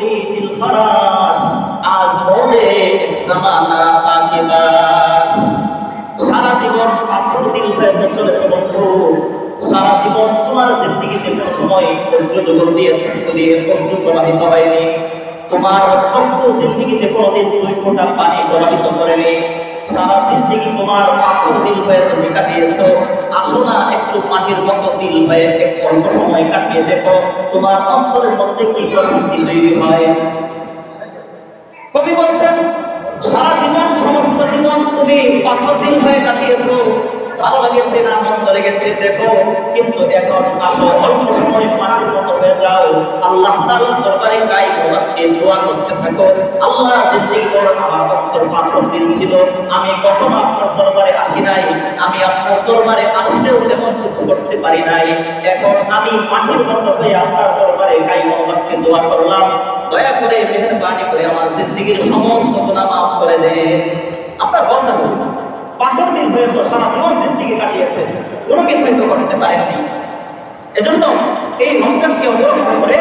দিল ফরাস। আজ মোদে জামানা তাকে বাস সারা জীবন পাথর দিল হয়ে চলেছে বন্ধু। সারা জীবন তোমার জিন্দিগিতে কোনো সময় বজ্র জগৎ দিয়ে চক্ষু দিয়ে বজ্র প্রবাহিত হয়নি। তোমার চক্ষু জিন্দিগিতে কোনোদিন দুই ফোঁটা পানি প্রবাহিত করেনি। তোমার পাথর দিল হয়ে তুমি কাটিয়েছো। আসো না, একটু মাটির মতো দিল হয়ে এক অল্প সময় কাটিয়ে দেখো তোমার অন্তরের মধ্যে কি প্রশান্তি তৈরি হয়। কবি বলছেন, সারা জীবন, সমস্ত জীবন তুমি পাথর দিন হয়ে কাটিয়েছো। ভালো লেগেছে না, মন্দ লেগেছে, দেখো। কিন্তু এখন আসো আল্লাহ তাআলার দরবারে গাই গোলাপকে দোয়া করতে থাকো। আল্লাহ জিন্দিগি বড় আমার অন্তর পাথর দিন ছিল। আমি কখনো আপনার দরবারে আসি নাই। আমি আপনার দরবারে আসলেও তেমন কিছু করতে পারি নাই। এখন আমি মাটির মতো হয়ে আপনার দরবারে গাই গোলাপকে দোয়া করলাম। দয়া করে, মেহরবানি করে আমার জিন্দিগির সমস্ত গুনাহ মাফ করে দেন। আপনার বন্ধ, পাথর দিন হয়ে তো সারা জীবন জিন্দিগি কাটিয়েছে। কোনো কিছুই তো করতে পারেননি এজন্য এই রমজানকে অবলম্বন করে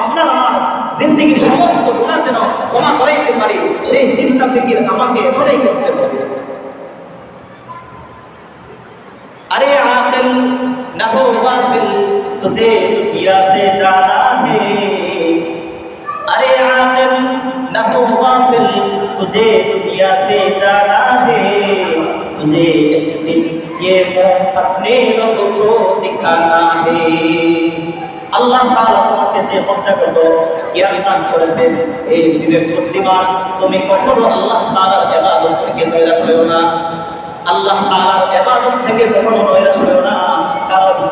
আপনার আমার জিন্দিগির সমস্ত গুণা যেন ক্ষমা করাইতে পারি, সেই চিন্তা থেকে আমাকে এখনই করতে হবে। আরে আকেল না হো বাতিল তুঝে দুনিয়া সে জানা হে। আরে আকেল না হো বাতিল তুঝে দুনিয়া জানা হে। তুঝে একদিন ये मुंह अपने रब को दिखाना है আল্লাহ তাআলা তোমাকে যে পঞ্চাগত জ্ঞান দান করেছে এই বিবেক বুদ্ধিমান তুমি কখনো আল্লাহ তাআলার ইবাদত থেকে নৈরাশ হইও না আল্লাহ তাআলার ইবাদত থেকে কখনো নৈরাশ হইও না কারণ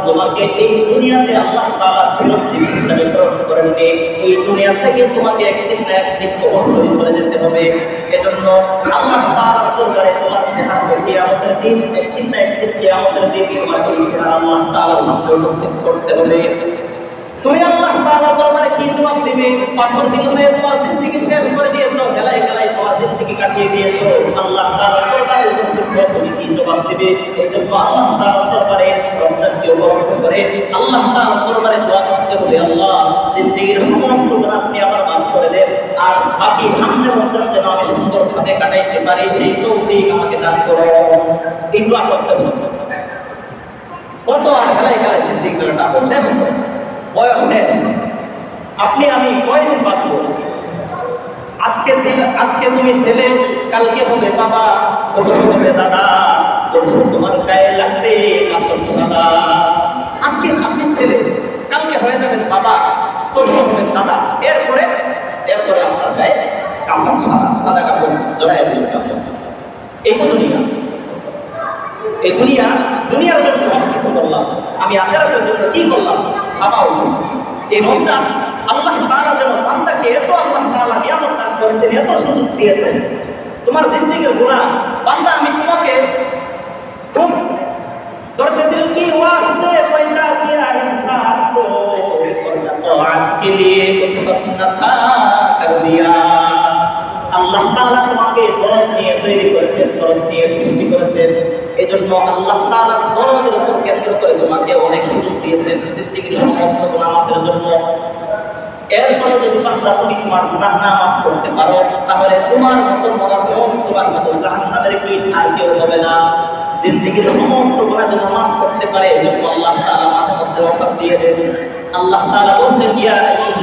তোমাকে এই দুনিয়াতে আল্লাহ তাআলা চিরঞ্জীব হিসেবে গ্রহণ করেননি। এই দুনিয়া থেকে তোমাকে একদিন না একদিন অবশ্যই চলে যেতে হবে। এজন্য আল্লাহ তাআলার দরবারে তোমার চেহারা কিয়ামতের দিন একদিন না একদিন কিয়ামতের দিন তোমাকে চেহারা আল্লাহ তাআলার সামনে উপস্থিত করতে হবে। তুমি আল্লাহ দরবারে কি জবাব দিবে পাথর দিল হয়ে তোমার জিন্দেগি শেষ করে দিয়েছ, খেলায় খেলায় তোমার জিন্দেগি কাটিয়ে দিয়েছ। আল্লাহ জবাব দিবে? আল্লাহ গুনাহ আপনি আমার মাফ করে দেন। আর বাকি সামনে রমজান যেন আমি সুন্দরভাবে কাটাইতে পারি, সেই আমাকে দান করো। এই দোয়া কত আর খেলায় খেলায় জিন্দেগি কাটাবো শেষ? বয়স শেষ? আপনি, আমি কয়দিন বাঁচব? আজকে আজকে তুমি ছেলে, কালকে হবে বাবা। পরশু হবে দাদা পরশু তোমার গায়ে লাগবে আজকে আপনি ছেলে, কালকে হয়ে যাবেন বাবা পরশু হবেন দাদা। এরপরে এরপরে আপনার গায়ে কাপড় সাদা সাদা কাপড় জড়াই দিন কাপড়। এই তো দুনিয়া। এই দুনিয়া, দুনিয়ার জন্য সব কিছু করলাম। আমি আখেরাতের জন্য কি করলাম? ভাবা উচিত। এই রমজান আল্লাহ তালা যেন বান্দাকে এত আল্লাহ তালা নিয়ামত দান করেছেন, এত সুযোগ দিয়েছেন। তোমার জিন্দিগির গুণা বান্দা, আমি তোমাকে খুব ধরতে দিল কি? ওয়াস্তে পয়দা কিয়া ইনসান কো তাআত কে লিয়ে কুছ না থা কর দিয়া। আল্লাহ তাআলা তোমাকে দরদ নিয়ে তৈরি করেছেন দরদ নিয়ে সৃষ্টি করেছেন। এজন্য আল্লাহ তাআলা দরদের উপর কেন্দ্র করে তোমাকে অনেক সুযোগ দিয়েছেন। জিন্দিগির সমস্ত গুনাহ এরপরে যদি বান্দা তুমি তোমার গুনাহ না মাফ করতে পারো, তাহলে তোমার মতো মরাতেও তোমার মতো জাহান্নামের কি আর কেউ হবে না। জিন্দগির সমস্ত গুনাহ যেন মাফ করতে পারে এজন্য আল্লাহ তাআলা মাঝে মধ্যে অফার দিয়ে দেন আল্লাহ তাআলা বলছেন ইয়া আইয়ুহাল্লাযীনা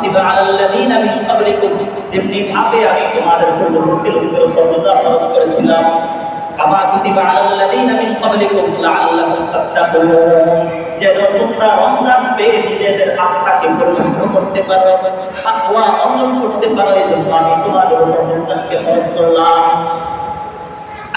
কুতিবা আলাল্লাযীনা মিন ক্বাবলিকুম যেমনি ভাবে আমি তোমাদের পূর্ববর্তী লোকদের উপর রোজা ফরজ করেছিলাম, কামা কুতিবা আলাল্লাযীনা মিন ক্বাবলিকুম লাআল্লাকুম তাত্তাকুন। যেন রমজান পেয়ে নিজেদের আত্মাকে পরিশুদ্ধ করতে পারো আমি তোমাদের উপর রমজানকে করলাম।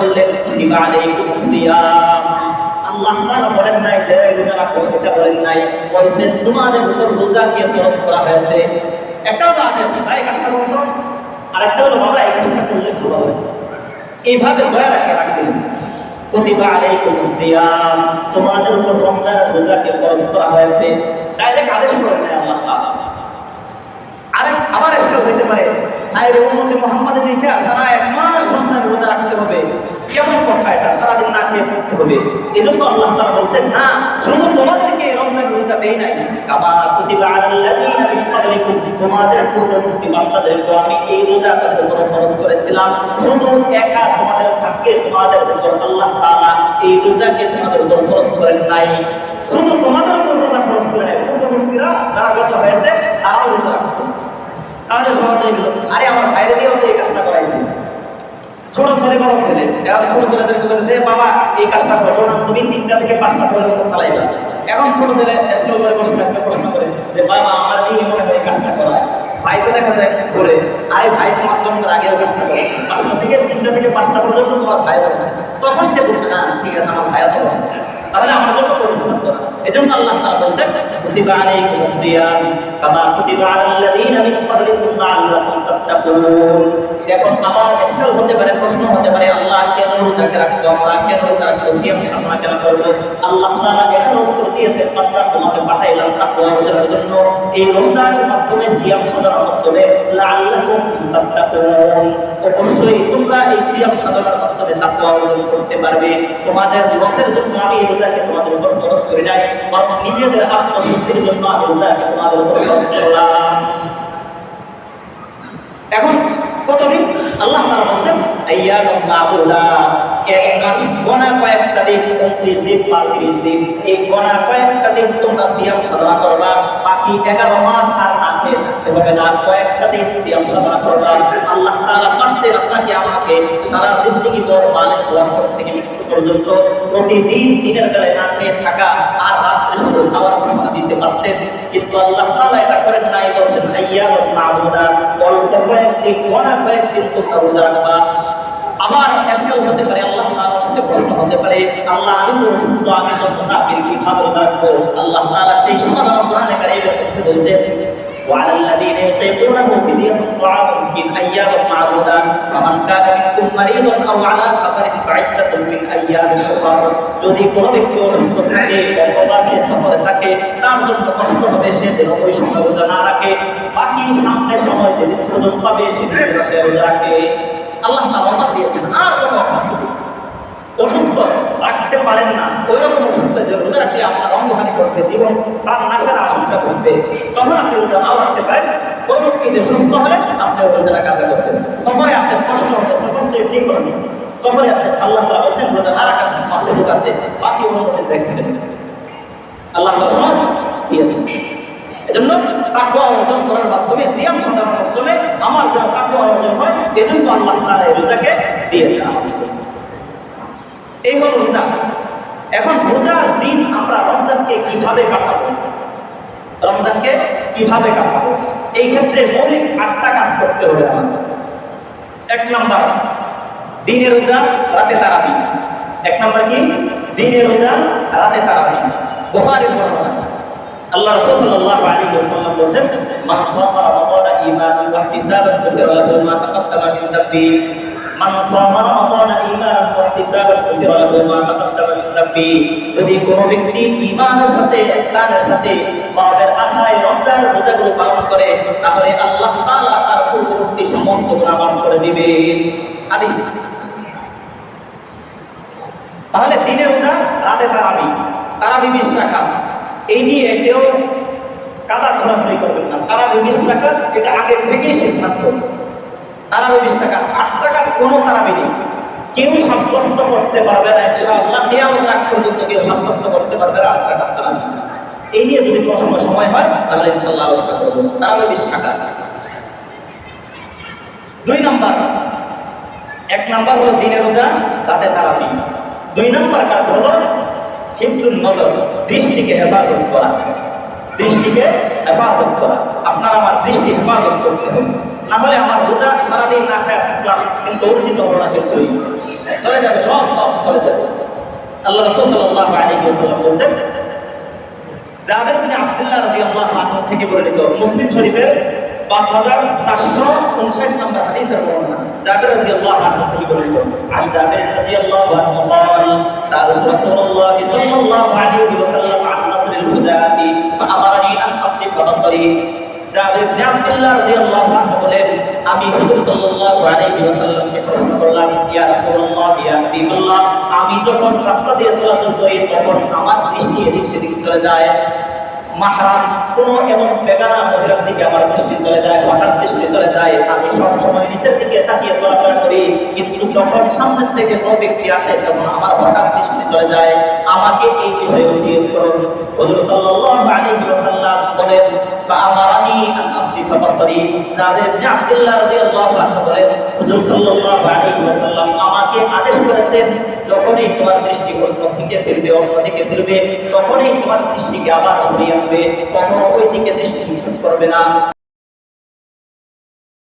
বললেন, কুতিবা আলাইকুম আল্লাহ তাআলা বলেন নাই যে রোজা রাখো বলেন নাই? বলছেন, তোমাদের উপর রোজাকে ফরজ করা হয়েছে। একটা হলো আদেশ, ভাই কাজটা করতো আর একটা হলো, বাবা, এই কাজটা করলে ভালো হবে। এইভাবে দয়া রাখা রাখবেন। কুতিবা আলাইকুম সিয়াম। তোমাদের উপর রমজানের রোজাকে ফরজ করা হয়েছে। ডাইরেক্ট আদেশ করেন আল্লাহ আরেক, আবার এসে হইতে পারে। হায় উম্মতে মুহাম্মাদের দেখে সারা এক মাস রমজান রোজা রাখতে হবে। কেমন কথা এটা? সারাদিন না খেয়ে থাকতে হবে। এই আল্লাহ তাআলা বলছেন, না, শুধু তোমাদেরকে রমজান রোজা দেই নাই। মিন ক্বাবলিকুম, তোমাদের পূর্ববর্তী বান্দাদেরকে আমি এই রোজা তাদের উপর ফরজ করেছিলাম। শুধু একা তোমাদের ভাগ্যে, তোমাদের উপর আল্লাহ তাআলা এই রোজাকে তোমাদের উপর ফরজ করেন নাই। শুধু তোমাদের উপর রোজা ফরজ করে নাই, পূর্ববর্তীরা যারা গত হয়েছে, তারাও রোজা তাহলে সহজ হয়ে গেল। আরে, আমার বাইরে দিয়েও তো এই কাজটা করাইছে। ছোট ছেলে, বড় ছেলে। এখন ছোট ছেলেদেরকে বলেছে, বাবা, এই কাজটা করো না, তুমি তিনটা থেকে পাঁচটা পর্যন্ত চালাইবা। এখন ছোট ছেলে স্কুল করে বসে থাকবে, প্রশ্ন করে যে, বাবা, আমার দিয়ে মনে হয় কাজটা করায়। ভাই তো দেখা যায় করে আরে, ভাই, তোমার জন্মের আগেও কাজটা করে পাঁচটা থেকে তিনটা থেকে পাঁচটা পর্যন্ত তোমার ভাই বসে তখন সে বলছে না, ঠিক আছে, আমার ভাইয়া তো। তাহলে আমার জন্য করুন এই জন্য আল্লাহ তাআলা বলছেন, কুতিবা আলাইকুমুস সিয়াম, কামা কুতিবা আলাল্লাযীনা মিন ক্বাবলিকুম লাআল্লাকুম তাত্তাকুন। এখন আবার এসেও হতে পারে, প্রশ্ন হতে পারে, আল্লাহ কেন রোজাকে রাখব আমরা কেন রোজা রাখব, সিয়াম সাধনা কেন করব? আল্লাহ তাআলা এখানে উত্তর দিয়েছেন বান্দা তোমাকে পাঠাইলাম তাকওয়া অর্জনের জন্য। এই রমজানের মাধ্যমে সিয়াম সাধনার মাধ্যমে অবশ্যই তোমরা এই সিয়াম সাধনার মাধ্যমে তাকওয়া অর্জন করতে পারবে। তোমাদের লসের জন্য আমি এই রোজাকে তোমাদের উপর খরচ করি নাই, বরং নিজেদের আত্মশুদ্ধির জন্য আমি রোজাকে তোমাদের উপর খরচ করলাম। এখন কতদিন? আল্লাহ তাআলা বলছেন আইয়ামুন মাদুদা এক মাস গোনা কয়েকটা দিন, উনত্রিশ দিন বা তিরিশ দিন। এই গোনা কয়েকটা দিন তোমরা সিয়াম সাধনা করবা। বাকি এগারো মাস আর খেয়ে থাকতে না। কয়েকটা দিন সিয়াম সাধনা করবা। আল্লাহ তাআলা পারতেন আপনাকে আমাকে সারা জিন্দগি পর মালিক থেকে মৃত্যু পর্যন্ত প্রতিদিন দিনের বেলায় না খেয়ে থাকা আর রাত্রে শুধু খাওয়ার ঘোষণা দিতে পারতেন। কিন্তু আল্লাহ তাআলা এটা করেন নাই, বলছেন আইয়ামুন মাদুদা অল্প কয়েকদিন গোনা কয়েকদিন তোমরা রোজা রাখবা। আবার এসেও হতে পারে, আল্লাহ তাআলার কাছে প্রশ্ন হতে পারে, আল্লাহ আমি তো অসুস্থ, আমি তো মুসাফির, কীভাবে রাখব? আল্লাহ তাআলা সেই সমাধান কোরআনে কারিমে করতে বলছে وعلى الذين يطيقونه فدية طعام مسكين أياما معدودة فمن كان منكم مريضا أو على سفر فعدة من أيام أخرى যদি কোনো ব্যক্তি অসুস্থ থাকে অথবা সে সফরে থাকে তার জন্য কষ্ট হবে সে যেন ওই সময় রোজা না রাখে বাকি সামনের সময় যেদিন সুযোগ পাবে সেদিন সে রোজা রাখে আল্লাহ তাআলা অফার দিয়েছেন আর কোনো অফার নেই। অসুস্থ রাখতে পারেন না। ওই রকম অসুস্থ যে রোজা রাখলে আপনার অঙ্গহানি করবে জীবন প্রাণ নাশের আশঙ্কা করবে তখন আপনি রোজা নাও রাখতে পারেন। ওই পরবর্তীতে সুস্থ হলে আপনি ওই রোজা রাখা করতেন সফরে আছেন কষ্ট হবে, সফর তো এমনি কষ্ট সফরে আছেন আল্লাহ তাআলা বলছেন রোজা না রাখার পাশে লোক আছে, বাকি অনুমতি দেখবেন আল্লাহ তাআলা সব দিয়েছেন। এজন্য তাকওয়া অর্জন করার মাধ্যমে, সিয়াম সাধনার মাধ্যমে আমার যেন তাকওয়া অর্জন হয়, এজন্য আল্লাহ তাআলা এই রোজাকে দিয়েছেন। আমাদেরকে এই হল রোজা এখন রোজার দিন আমরা রমজানকে কীভাবে কাটাবো? রমজানকে কীভাবে কাটাবো? এই ক্ষেত্রে মৌলিক আটটা কাজ করতে হবে আমাদের। এক নম্বর, দিনে রোজা, রাতে তারাবি। এক নম্বর কি? দিনে রোজা, রাতে তারাবি। বুখারীর বর্ণনা। আল্লাহ রাসূল সাল্লাল্লাহু আলাইহি ওয়াসাল্লাম বলেন মান সামা রমাদান ঈমানান ওয়া ইহতিসাবান মা তাকাদ্দামা মিন মান সামা রমাদান তাহলে তার দিনে রাতে তারাবি। তারাবি এই নিয়ে কেউ কাদা ছড়াছড়ি করবেন না। তারাবি বিশ রাখা এটা আগের থেকেই সিদ্ধান্ত তারাবি বিশ রাখা আট টাকার কোনো তারাবি নেই। কেউ সাব্যস্ত করতে পারবে না, ইনশাআল্লাহ কিয়ামত রাত পর্যন্ত কেউ সাব্যস্ত করতে পারবে না, আপনার ডাক্তার এই নিয়ে যদি কোনো সময় সময় হয়, তাহলে ইনশাআল্লাহ আলোচনা করব। তারা বিশ টাকা। দুই নাম্বার। এক নাম্বার হলো দিনের রোজা, রাতে তারাবি। দুই নাম্বার কাজ হলো হিফজুল নজর, দৃষ্টিকে হেফাজত করা। দৃষ্টিকে হেফাজত করা। আপনার আমার দৃষ্টি হেফাজত করতে হবে। না হলে আমার রোজা সারাদিন না খায় থাকলাম কিন্তু অর্জিত হলো না কিছুই চলে যাবে সব সব চলে যাবে আল্লাহ রসুল সাল্লাল্লাহু আলাইহি ওয়াসাল্লাম বলছেন জাবের বিন আব্দুল্লাহ রাদিয়াল্লাহু আনহু থেকে বর্ণিত মুসলিম শরীফের পাঁচ হাজার চারশো উনষাট নম্বর হাদিসের বর্ণনা জাবের রাদিয়াল্লাহু আনহু থেকে বর্ণিত عن جابر رضي الله عنه قال سألت رسول الله صلى الله عليه وسلم عن نظر الهداة فأمرني أن أصرف بصري আমি যখন রাস্তা দিয়ে চলাচল করি, তখন আমার দৃষ্টি এদিক সেদিক চলে যায়। মাহারাম, কোন এমন বেগানা মহিলার দিকে আমার দৃষ্টি চলে যায়, হঠাৎ দৃষ্টি চলে যায়। আমি সবসময় নিচের দিকে তাকিয়ে চলাফেরা করি, কিন্তু যখন সামনে থেকে কোনো ব্যক্তি আসে, তখন আমার হঠাৎ দৃষ্টি চলে যায়। আমাকে এই বিষয়ে বলেন আমার আমাকে আদেশ করেছেন, যখনই তোমার দৃষ্টি থেকে ফিরবে, অন্যদিকে ফিরবে, তখনই তোমার দৃষ্টিকে আবার সরিয়ে আনবে, কখনো ওই দিকে দৃষ্টি নিক্ষেপ করবে না।